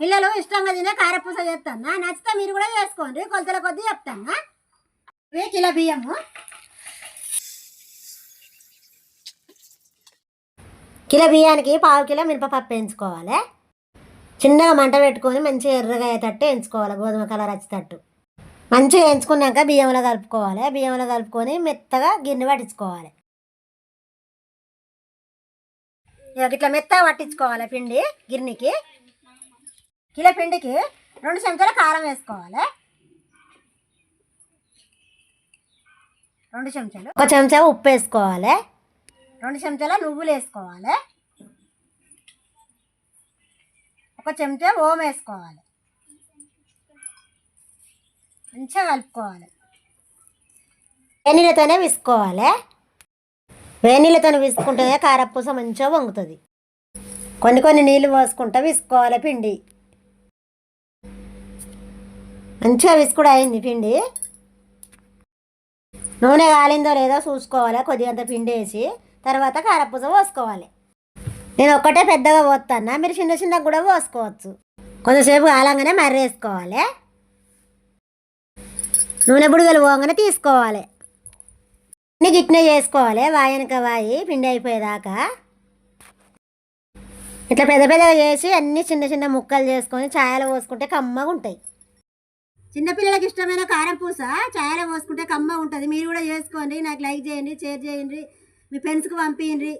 పిల్లలు ఇష్టంగా తినే కారపూస చేస్తాను. నచ్చితే మీరు కూడా చేసుకోండి. కొలతల కొద్దీ చెప్తాను. ఇవి కిలో బియ్యము. కిలో బియ్యానికి పావు కిలో మినపప్పు వేయించుకోవాలి. చిన్నగా మంట పెట్టుకొని మంచిగా ఎర్రగా అయ్యేటట్టు వేయించుకోవాలి. గోధుమ కలర్ వచ్చేటట్టు. మంచిగా వేయించుకున్నాక బియ్యంలో కలుపుకోవాలి. బియ్యంలో కలుపుకొని మెత్తగా గిన్నె పట్టించుకోవాలి. ఇట్లా మెత్తగా పట్టించుకోవాలి పిండి గిన్నెకి. కిలో పిండికి రెండు చెంచాల కారం వేసుకోవాలి. రెండు చెంచాలు. ఒక చెంచా ఉప్పు వేసుకోవాలి. రెండు చెంచాల నువ్వులు వేసుకోవాలి. ఒక చెంచా ఓం వేసుకోవాలి. మంచిగా కలుపుకోవాలి. వేనీళ్ళతోనే విసుకోవాలి. వేనీళ్ళతో విసుకుంటే కారపూస మంచిగా వంగుతుంది. కొన్ని కొన్ని నీళ్ళు పోసుకుంటూ విసుకోవాలి పిండి. మంచిగా విసుకుడు అయింది పిండి. నూనె కాలిందో లేదో చూసుకోవాలి కొద్దిగంత పిండి వేసి తర్వాత కారపూస పోసుకోవాలి. నేను ఒక్కటే పెద్దగా పోతాను మీరు చిన్న చిన్నగా కూడా పోసుకోవచ్చు. కొంతసేపు కాలంగానే మర్రేసుకోవాలి. నూనె బుడగలు పోగానే తీసుకోవాలి. అన్ని గిట్నే చేసుకోవాలి వాయనక వాయి పిండి అయిపోయేదాకా. ఇట్లా పెద్ద పెద్దగా చేసి అన్ని చిన్న చిన్న ముక్కలు చేసుకొని ఛాయలు పోసుకుంటే కమ్మగా ఉంటాయి చిన్నపిల్లలకి ఇష్టమైన కారం పూస ఛాయలో పోసుకుంటే కమ్మ ఉంటుంది మీరు కూడా చేసుకోండి నాకు లైక్ చేయండి షేర్ చేయండి మీ ఫ్రెండ్స్కి పంపించండి